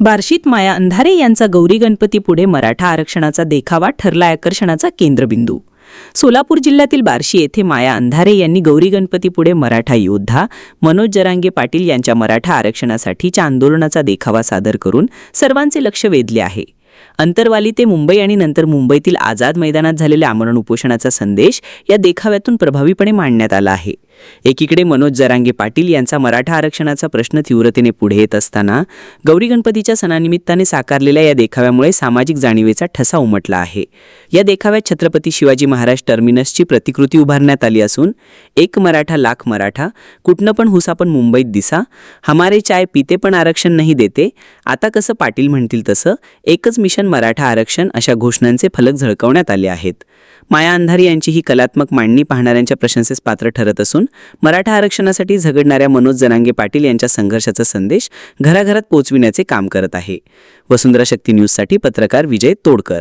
बार्शीत माया अंधारे यांचा गौरी गणपती पुढे मराठा आरक्षणाचा देखावा ठरला आकर्षणाचा केंद्रबिंदू. सोलापूर जिल्ह्यातील बार्शी येथे माया अंधारे यांनी गौरी गणपती पुढे मराठा योद्धा मनोज जरांगे पाटील यांच्या मराठा आरक्षणासाठीच्या आंदोलनाचा देखावा सादर करून सर्वांचे लक्ष वेधले आहे. अंतरवाली ते मुंबई आणि नंतर मुंबईतील आझाद मैदानात झालेल्या आमरण उपोषणाचा संदेश या देखाव्यातून प्रभावीपणे मांडण्यात आला आहे. एकीकडे मनोज जरांगे पाटील यांचा मराठा आरक्षणाचा प्रश्न तीव्रतेने पुढे येत असताना गौरी गणपतीच्या सणानिमित्ताने साकारलेल्या या देखाव्यामुळे सामाजिक जाणीवेचा ठसा उमटला आहे. या देखाव्यात छत्रपती शिवाजी महाराज टर्मिनसची प्रतिकृती उभारण्यात आली असून एक मराठा लाख मराठा कुठनं पण हुसा पण मुंबईत दिसा हमारे चाय पिते पण आरक्षण नाही देते आता कसं पाटील म्हणतील तसं एकच मिशन मराठा आरक्षण अशा घोषणांचे फलक झळकवण्यात आले आहेत. माया अंधारी यांची ही कलात्मक मांडणी पाहणाऱ्यांच्या प्रशंसेस पात्र ठरत असून मराठा आरक्षणासाठी झगडणाऱ्या मनोज जनांगे पाटील यांच्या संघर्षाचा संदेश घराघरात पोहोचविण्याचे काम करत आहे. वसुंधरा शक्ती न्यूजसाठी पत्रकार विजय तोडकर.